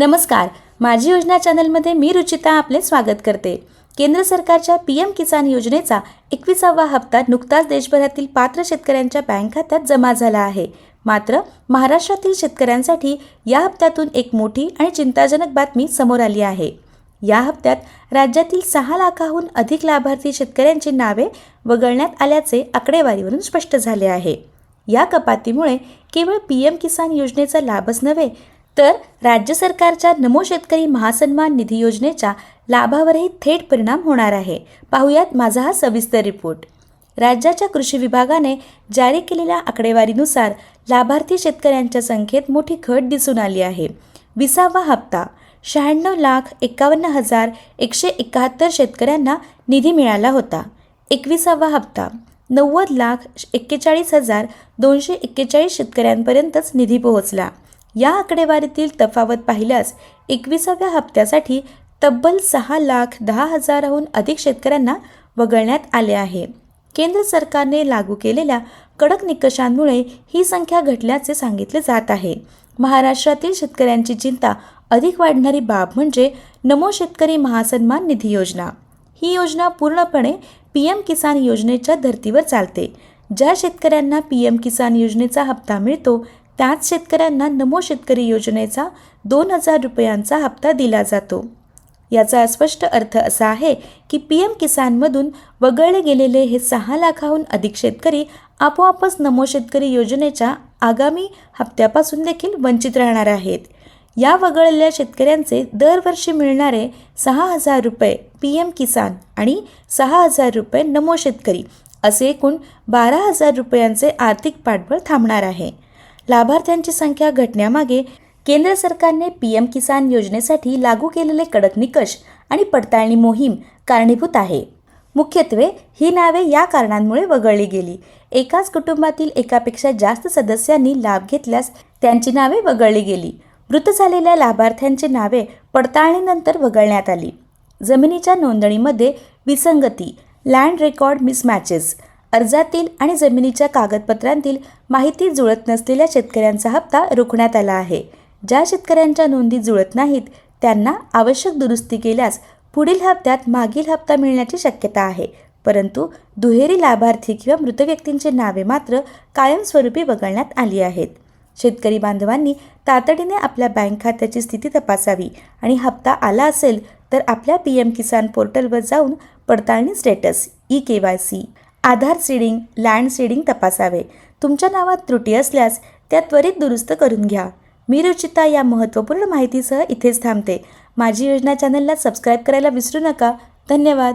नमस्कार. माझी योजना चॅनलमध्ये मी रुचिता आपले स्वागत करते. केंद्र सरकारच्या पी एम किसान योजनेचा एकविसावा हप्ता नुकताच देशभरातील पात्र शेतकऱ्यांच्या बँक खात्यात जमा झाला आहे. मात्र महाराष्ट्रातील शेतकऱ्यांसाठी या हप्त्यातून एक मोठी आणि चिंताजनक बातमी समोर आली आहे. या हप्त्यात राज्यातील सहा लाखाहून अधिक लाभार्थी शेतकऱ्यांची नावे वगळण्यात आल्याचे आकडेवारीवरून स्पष्ट झाले आहे. या कपातीमुळे केवळ पी एम किसान योजनेचा लाभच नव्हे तर राज्य सरकारच्या नमो शेतकरी महासन्मान निधी योजनेच्या लाभावरही थेट परिणाम होणार आहे. पाहुयात माझा हा सविस्तर रिपोर्ट. राज्याच्या कृषी विभागाने जारी केलेल्या आकडेवारीनुसार लाभार्थी शेतकऱ्यांच्या संख्येत मोठी घट दिसून आली आहे. विसावा हप्ता शहाण्णव लाख एकावन्न हजार एकशे एकाहत्तर शेतकऱ्यांना निधी मिळाला होता. एकविसावा हप्ता नव्वद लाख एक्केचाळीस हजार दोनशे एक्केचाळीस शेतकऱ्यांपर्यंतच निधी पोहोचला. या आकडेवारीतील तफावत पाहिल्यास एकविसाव्या हप्त्यासाठी तब्बल सहा लाख दहा हजाराहून अधिक शेतकऱ्यांना वगळण्यात आले आहे. केंद्र सरकारने लागू केलेल्या कडक निकषांमुळे ही संख्या घटल्याचे सांगितले जात आहे. महाराष्ट्रातील शेतकऱ्यांची चिंता अधिक वाढणारी बाब म्हणजे नमो शेतकरी महासन्मान निधी योजना. ही योजना पूर्णपणे पी एम किसान योजनेच्या धर्तीवर चालते. ज्या शेतकऱ्यांना पी एम किसान योजनेचा हप्ता मिळतो त्याच शेतकऱ्यांना नमो शेतकरी योजनेचा दोन हजार रुपयांचा हप्ता दिला जातो. याचा स्पष्ट अर्थ असा आहे की पी एम किसानमधून वगळले गेलेले हे सहा लाखाहून अधिक शेतकरी आपोआपच नमो शेतकरी योजनेच्या आगामी हप्त्यापासून देखील वंचित राहणार आहेत. या वगळलेल्या शेतकऱ्यांचे दरवर्षी मिळणारे सहा हजार रुपये पी एम किसान आणि सहा हजार रुपये नमो शेतकरी असे एकूण बारा हजार रुपयांचे आर्थिक पाठबळ थांबणार आहे. लाभार्थ्यांची संख्या घटण्यामागे केंद्र सरकारने पी एम किसान योजनेसाठी लागू केलेले कडक निकष आणि पडताळणी मोहीम कारणीभूत आहे. मुख्यत्वे ही नावे या कारणांमुळे वगळली गेली. एकाच कुटुंबातील एकापेक्षा जास्त सदस्यांनी लाभ घेतल्यास त्यांची नावे वगळली गेली. मृत झालेल्या लाभार्थ्यांची नावे पडताळणीनंतर वगळण्यात आली. जमिनीच्या नोंदणीमध्ये विसंगती लँड रेकॉर्ड मिसमॅचेस अर्जातील आणि जमिनीच्या कागदपत्रांतील माहिती जुळत नसलेल्या शेतकऱ्यांचा हप्ता रोखण्यात आला आहे. ज्या शेतकऱ्यांच्या नोंदी जुळत नाहीत त्यांना आवश्यक दुरुस्ती केल्यास पुढील हप्त्यात मागील हप्ता मिळण्याची शक्यता आहे. परंतु दुहेरी लाभार्थी किंवा मृत व्यक्तींची नावे मात्र कायमस्वरूपी वगळण्यात आली आहेत. शेतकरी बांधवांनी तातडीने आपल्या बँक खात्याची स्थिती तपासावी आणि हप्ता आला असेल तर आपल्या पी एम किसान पोर्टलवर जाऊन पडताळणी status e K Y C Aadhaar seeding land seeding तपासावे. तुमच्या नावात त्रुटी असल्यास त्या त्वरित दुरुस्त करून घ्या. मी रुचिता या महत्त्वपूर्ण माहितीसह इथेच थांबते. माझी योजना चॅनलला सबस्क्राईब करायला विसरू नका. धन्यवाद.